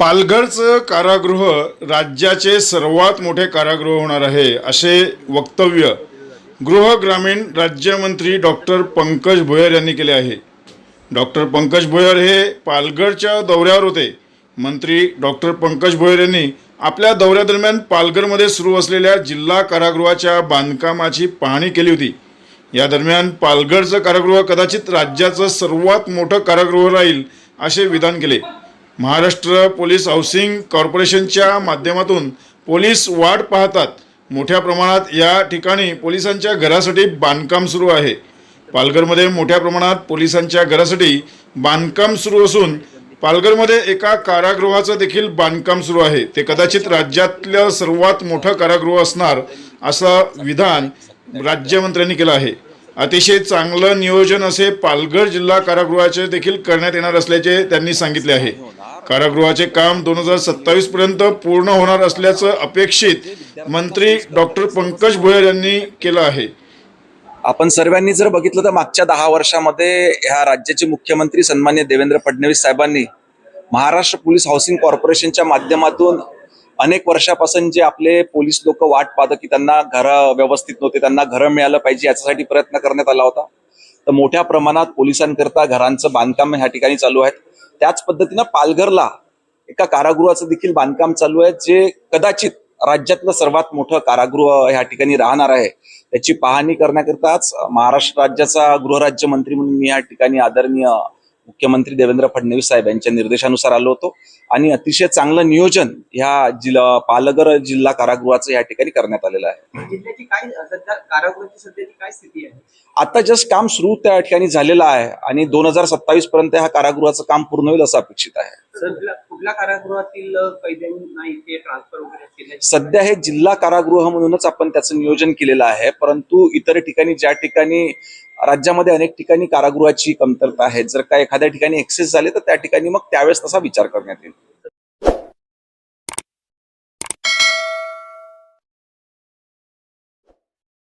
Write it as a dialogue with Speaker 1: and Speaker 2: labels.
Speaker 1: पालघरचं कारागृह राज्याचे सर्वात मोठे कारागृह होणार आहे असे वक्तव्य गृह ग्रामीण राज्यमंत्री डॉक्टर पंकज भोयर यांनी केले आहे. डॉक्टर पंकज भोयर हे पालघरच्या दौऱ्यावर होते. मंत्री डॉक्टर पंकज भोयर यांनी आपल्या दौऱ्यादरम्यान पालघरमध्ये सुरू असलेल्या जिल्हा कारागृहाच्या बांधकामाची पाहणी केली होती. या दरम्यान पालघरचं कारागृह कदाचित राज्याचं सर्वात मोठं कारागृह राहील असे विधान केले. महाराष्ट्र पोलीस हाऊसिंग कॉर्पोरेशनच्या माध्यमातून पोलीस वाट पाहतात. मोठ्या प्रमाणात या ठिकाणी पोलिसांच्या घरासाठी बांधकाम सुरू आहे. पालघरमध्ये मोठ्या प्रमाणात पोलिसांच्या घरासाठी बांधकाम सुरू असून पालघरमध्ये एका कारागृहाचं देखील बांधकाम सुरू आहे. ते कदाचित राज्यातलं सर्वात मोठं कारागृह असणार असं विधान राज्यमंत्र्यांनी केलं आहे. अतिशय चांगलं नियोजन असे पालघर जिल्हा कारागृहाचे देखील करण्यात येणार असल्याचे त्यांनी सांगितले आहे. कारागृहाचे काम दोन हजार सत्तावीस पर्यंत पूर्ण होणार असल्याचं अपेक्षित मंत्री डॉक्टर पंकज भोयर यांनी केलं आहे.
Speaker 2: आपण सर्वांनी जर बघितलं तर मागच्या दहा वर्षामध्ये ह्या राज्याचे मुख्यमंत्री सन्मान्य देवेंद्र फडणवीस साहेबांनी महाराष्ट्र पोलीस हाऊसिंग कॉर्पोरेशनच्या माध्यमातून अनेक वर्षापासून जे आपले पोलीस लोक वाट पाहत की त्यांना घरं व्यवस्थित नव्हते त्यांना घरं मिळालं पाहिजे याच्यासाठी प्रयत्न करण्यात आला होता. तर मोठ्या प्रमाणात पोलिसांकरता घरांचं बांधकाम ह्या ठिकाणी चालू आहेत. त्याच पद्धतीनं पालघरला एका कारागृहाचं देखील बांधकाम चालू आहे जे कदाचित राज्यातलं सर्वात मोठं कारागृह ह्या ठिकाणी राहणार आहे. त्याची पाहणी करण्याकरताच महाराष्ट्र राज्याचा गृहराज्यमंत्री म्हणून मी या ठिकाणी आदरणीय मुख्यमंत्री देवेंद्र फडणवीस साहेब यांच्या निर्देशानुसार आलो होतो. आणि अतिशय चांगलं नियोजन ह्या जिल्हा पालघर जिल्हा कारागृहाचं या ठिकाणी करण्यात आलेलं आहे.
Speaker 3: जिल्ह्याची काय सध्या कारागृहाची सध्याची काय स्थिती आहे?
Speaker 2: आता जस्ट काम सुरू त्या ठिकाणी झालेलं आहे आणि दोन हजार सत्तावीस पर्यंत ह्या कारागृहाचं काम पूर्ण होईल असं अपेक्षित आहे.
Speaker 3: कुठल्या कारागृहातील कैद्यांना इथे ट्रान्सफर वगैरे
Speaker 2: सध्या हे जिल्हा कारागृह म्हणूनच आपण त्याचं नियोजन केलेलं आहे परंतु इतर ठिकाणी ज्या ठिकाणी राज्यामध्ये अनेक ठिकाणी कारागृहाची कमतरता आहे जर का एखाद्या ठिकाणी एक्सेस झाले तर त्या ठिकाणी मग त्यावेळेस तसा विचार करण्यात येईल.